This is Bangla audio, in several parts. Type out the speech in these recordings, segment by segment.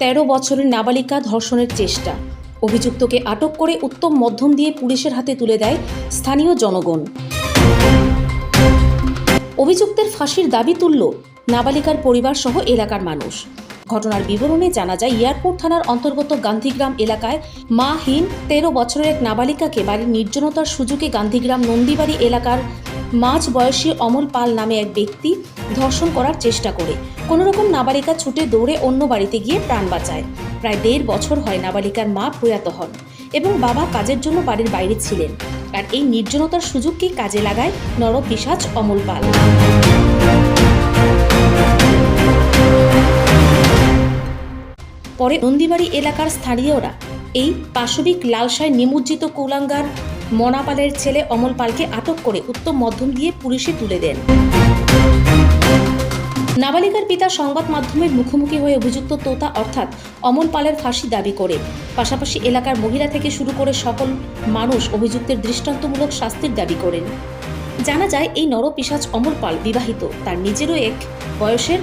তেরো বছরের নাবালিকা ধর্ষণের চেষ্টা। অভিযুক্তকে আটক করে উত্তম মধ্যম দিয়ে পুলিশের হাতে তুলে দেয় স্থানীয় জনগণ। অভিযুক্তের ফাঁসির দাবি তুলল নাবালিকার পরিবার সহ এলাকার মানুষ। ঘটনার বিবরণে জানা যায় এয়ারপোর্ট থানার অন্তর্গত গান্ধীগ্রাম এলাকায় মাহীন তেরো বছরের এক নাবালিকাকে বাড়ির নির্জনতার সুযোগে গান্ধীগ্রাম নন্দীবাড়ি এলাকার মাঝ বয়সী অমল পাল নামে এক ব্যক্তি ধর্ষণ করার চেষ্টা করে। কোনোরকম নাবালিকা ছুটে দৌড়ে অন্য বাড়িতে গিয়ে প্রাণ বাঁচায়। প্রায় দেড় বছর হয় নাবালিকার মা প্রয়াত হন এবং বাবা কাজের জন্য বাড়ির বাইরে ছিলেন। আর এই নির্জনতার সুযোগকেই কাজে লাগায় নরপিসাচ অমল পাল। পরে নন্দীবাড়ি এলাকার স্থানীয়রা এই পাশবিক লালসায় নিমজ্জিত কৌলাঙ্গার মনাপালের ছেলে অমল পালকে আটক করে উত্তম মধ্যম দিয়ে পুলিশে তুলে দেন। নাবালিকার পিতা সংবাদ মাধ্যমের মুখোমুখি হয়ে অভিযুক্ত তোতা অর্থাৎ অমল পালের ফাঁসি দাবি করে। পাশাপাশি এলাকার মহিলা থেকে শুরু করে সকল মানুষ অভিযুক্তের দৃষ্টান্তমূলক শাস্তির দাবি করেন। জানা যায়, এই নরপিসাচ অমল পাল বিবাহিত। তার নিজেরও এক বয়সের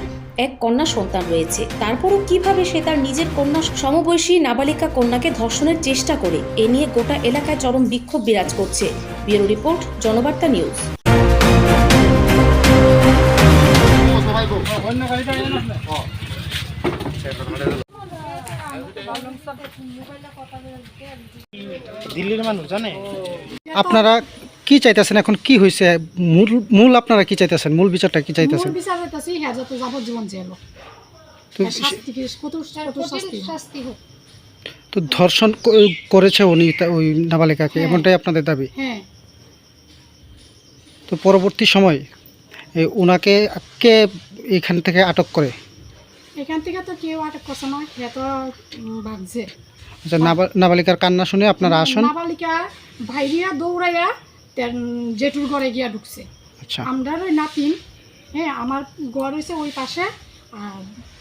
এক কন্যা সন্তান রয়েছে। তারপরও কীভাবে সে তার নিজের কন্যা সমবয়সী নাবালিকা কন্যাকে ধর্ষণের চেষ্টা করে এ নিয়ে গোটা এলাকায় চরম বিক্ষোভ বিরাজ করছে। Bureau report Janabarta news. দিল্লির মানুষ জানে? আপনারা কি চাইতেছেন এখন? কি হয়েছে মূল মূল আপনারা কি চাইতেছেন? মূল বিচারটা কি চাইতেছেন? মূল বিচার হইতাছে হ্যাঁ যত যাবজ্জীবন জেল তো শাস্তি কি কত কত শাস্তি শাস্তি হোক। তো ধর্ষণ করেছে উনি ওই নাবালিকাকে হ্যাঁ। এমনটাই আপনাদের দাবি? হ্যাঁ। তো পরবর্তী সময় এই ওনাকে কে এখান থেকে আটক করে? এখান থেকে তো কেউ আটক করছে না আচ্ছা নাবালিকার কান্না শুনে আপনারা আসুন। নাবালিকা ভাইরিয়া দৌড়াইয়া জেঠুর ঘরে গিয়া ঢুকছে। আচ্ছা। আমরা ওই নাতিন হ্যাঁ আমার ঘর হয়েছে ওই পাশে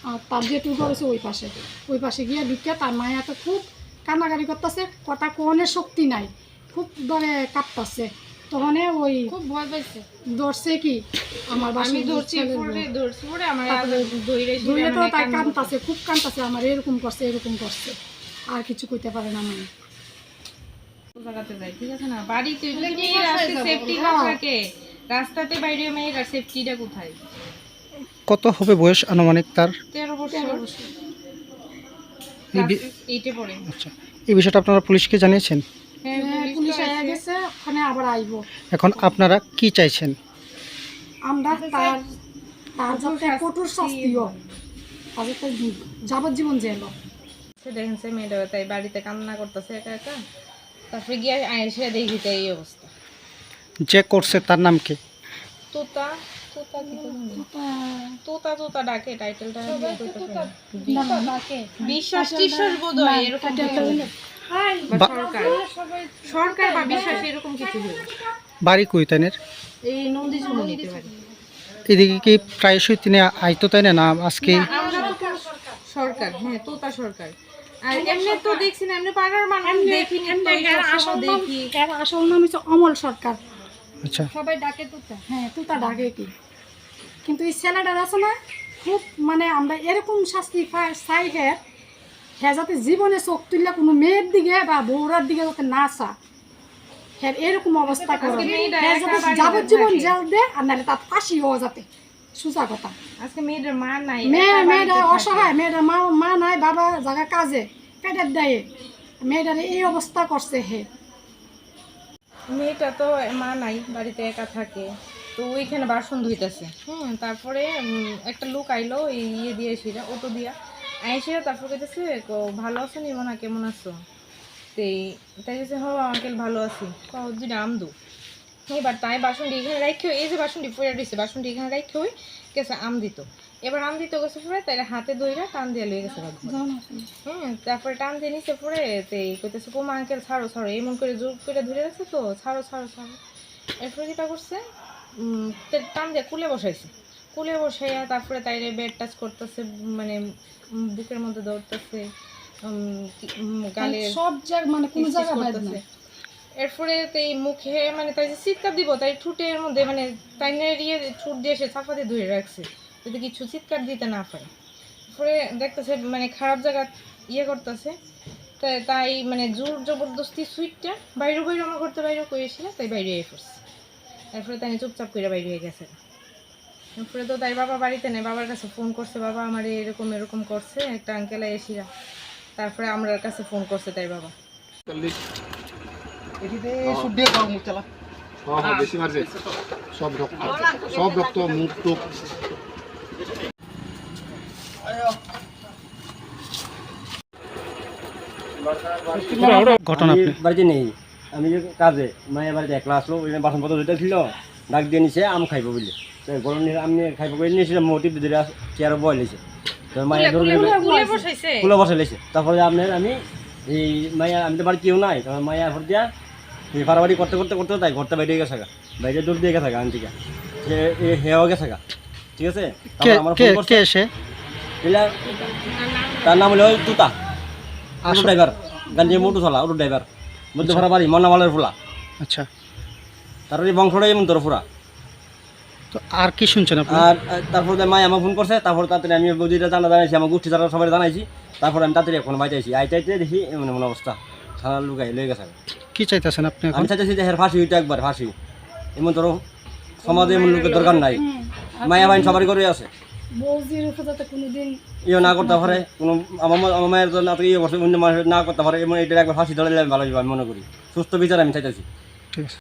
আর তার জেঠুর ঘর হয়েছে ওই পাশে। ওই পাশে গিয়া ঢুকে তার মায়া তো খুব কান্নাকারি করতেছে কথা কোনের শক্তি নাই খুব ধরে কাঁপতাছে। তখন ওই খুব ভয় পাইছে। ধরছে কি আমার আমি ধরছি পরে আমার ধরে তো তাই কান্তাছে খুব কান্তাছে আমার এরকম করছে এরকম করছে। আর কিছু কইতে পারে না মানে। জায়গাতে যাই ঠিক আছে না? বাড়িতে যদি রাস্তায় সেফটি না থাকে রাস্তাতে বাইরে মেয়ের সেফটিটা কোথায়? কত হবে বয়স আনুমানিক তার? তেরো বছর। এইটে পড়ে। আচ্ছা এই বিষয়টা আপনারা পুলিশকে জানিয়েছেন? হ্যাঁ হ্যাঁ, এখন আপনারা কি চাইছেন? আমরা তার তার যাতে কঠোর শাস্তি হোক তার যাবজ্জীবন জেল দেখেন সে মেয়েটা তাই বাড়িতে কান্না করতেছে একা একা। তারপরে গিয়ে এসে দেখি তাই এই অবস্থা। যে করছে তার নাম কি? তোতা তোতা কি তোতা। তোতা ডাকে টাইটেলটা। বিশ্বাস টিশ্বাস বোধ হয় এরকম সরকার। সরকার বা বিশ্বাস এরকম কিছু হবে বাড়ি কুইতানের এই নন্দী ঝুমু নিতে এদিকে কি প্রায়শই তিনি আইতো তাই না না আজকে তো সরকার হ্যাঁ তোতা সরকার। এমনি তো দেখছি না এমনি পাড়ার মানুষ দেখিনি তো এর সবসময় আসল নাম দেখি। এর আসল নাম হচ্ছে অমল সরকার। আচ্ছা। সবাই ডাকে তোতা। হ্যাঁ তুই তা ডাকে কি। কিন্তু এই ছেলেটার আছে না খুব মানে আমরা এরকম শাস্তি চাই হে হ্যাঁ যাতে জীবনে চোখ তুললে কোনো মেয়ের দিকে বা বৌরার দিকে যাতে না চা হ্যাঁ এরকম অবস্থা করে। হ্যাঁ যাতে যাবজ্জীবন জেল দে আর নাহলে তার ফাঁসি হওয়া যাতে। সোজা কথা। আজকে মেয়েদের মা নাই মেয়ে মেয়েটা অসহায় মেয়েটার মা মা নাই বাবা জায়গা কাজে পেটের দেয়। মেয়েটার এই অবস্থা করছে হে। মেয়েটা তো মা নাই বাড়িতে একা থাকে। তো ওইখানে বাসন ধুইতেছে। হুম তারপরে একটা লোক আইলো এই ইয়ে দিয়ে এসে অটো দিয়া। আইসে তারপর কইতেছে ভালো আছো নি মনে কেমন আছো? তে তাই কাছে হ আঙ্কেল ভালো আছি। দুইটা আমদু এবার তাই বাসনটি এখানে রাখে এই যে বাসনটি পড়ে দিছে বাসনটি এখানে রাখে ওই গেছে আম দিত। এবার আম দিতে গেছে পরে তাই হাতে দইরা টান দিয়ে লয়ে গেছে হুম তারপরে টান দিয়ে নিচে পড়ে তে কইতেছে কোমা আঙ্কেল ছাড়ো ছাড়ো। এমন করে জোর করে ধরে রাখছে তো ছাড়ো ছাড়ো ছাড়ো। এরপরে কিটা করছে? টান দিয়ে কুলে বসাইছে। কুলে বসাইয়া তারপরে তাইরে বেড টাচ করতেছে মানে বুকের মধ্যে দৌড়তেছে গালে সব জায়গা মানে কোনো জায়গা বাদ করতেছে। এরপরে তাই মুখে মানে তাই যে চিৎকার দিব, তাই ঠুটের মধ্যে মানে তাই ইয়ে ঠুট দিয়ে সে চাপা দিয়ে ধরে রাখছে, যদি কিছু চিৎকার দিতে না পারে। তারপরে দেখতেছে মানে খারাপ জায়গা ইয়ে করতেছে তাই তাই মানে জোর জবরদস্তি সুইটটা বাইরে বাইরে আমার করতে বাইরে কইছিল তাই বাইরে হয়ে পড়ছে। এরপরে তাই চুপচাপ করে বাইরে হয়ে গেছে। এরপরে তো তাই বাবা বাড়িতে নেই, বাবার কাছে ফোন করছে, বাবা আমার এরকম এরকম করছে, একটা আঙ্কেল এসিরা তারপরে আমার কাছে ফোন করছে তাই বাবা। হ্যাঁ হ্যাঁ বেশি মারছে সব রক্ত। সব রক্ত মুখ টুক। ঘটনা আমি বাড়িতে নেই। আমি যে কাজে মায়ের বাড়িতে একলা আসলো ওই বাসনপত্র দুইটা ছিল ডাক দিয়ে নিছে আম খাইব বলে তো গরম নিয়ে আমি খাইব বলে নিয়েছিলাম ধরে চেয়ারে বয় লেছে তো মায়ের ধরে ফুলে বসে লেছে তারপরে আপনার আমি এই মায়া আমি তো বাড়ি কেউ নাই তখন মায়া ভর দিয়া এই ফাড়াবাড়ি করতে করতে করতে তাই ঘরটা বাইরে গেছে গা। বাইরে দূর দিয়ে গেছে আনতে গা হেও গেছে গা। ঠিক আছে? আমার ফোন করছে। তার নাম হলো তুতা। অটো ড্রাইভার গান্ধী মোটু চলা অটো ড্রাইভার মধ্যে ভাড়া বাড়ি মন্নামালের ফুলা। আচ্ছা। তারপরে বংশটাই এমন তোর ফুরা তো আর কি শুনছেন আপনি? আর তারপর মাই আমাকে ফোন করছে তারপর তাড়াতাড়ি আমি বৌদিটা জানা জানাইছি আমার গোষ্ঠী যারা সবাই জানাইছি। তারপর আমি তাড়াতাড়ি এখন বাইতে আইছি। আইতে আইতে দেখি এমন এমন অবস্থা। থানার লুকাই লেগে গেছে। কি চাইতেছেন আপনি এখন? আমি চাইতেছি যে হের ফাঁসি হইতে একবার ফাঁসি। এমন ধরো সমাজে এমন লোকের দরকার নাই। মায়া বাইন সবারই করে আছে। ইয়ে না করতে পারে কোনো আমার আমার মায়ের জন্য ইয়ে করছে অন্য মানুষের না করতে পারে এমন এটা একবার ফাঁসি ধরে দিলে আমি ভালো আমি মনে করি। সুস্থ বিচার আমি চাইতেছি। ঠিক আছে।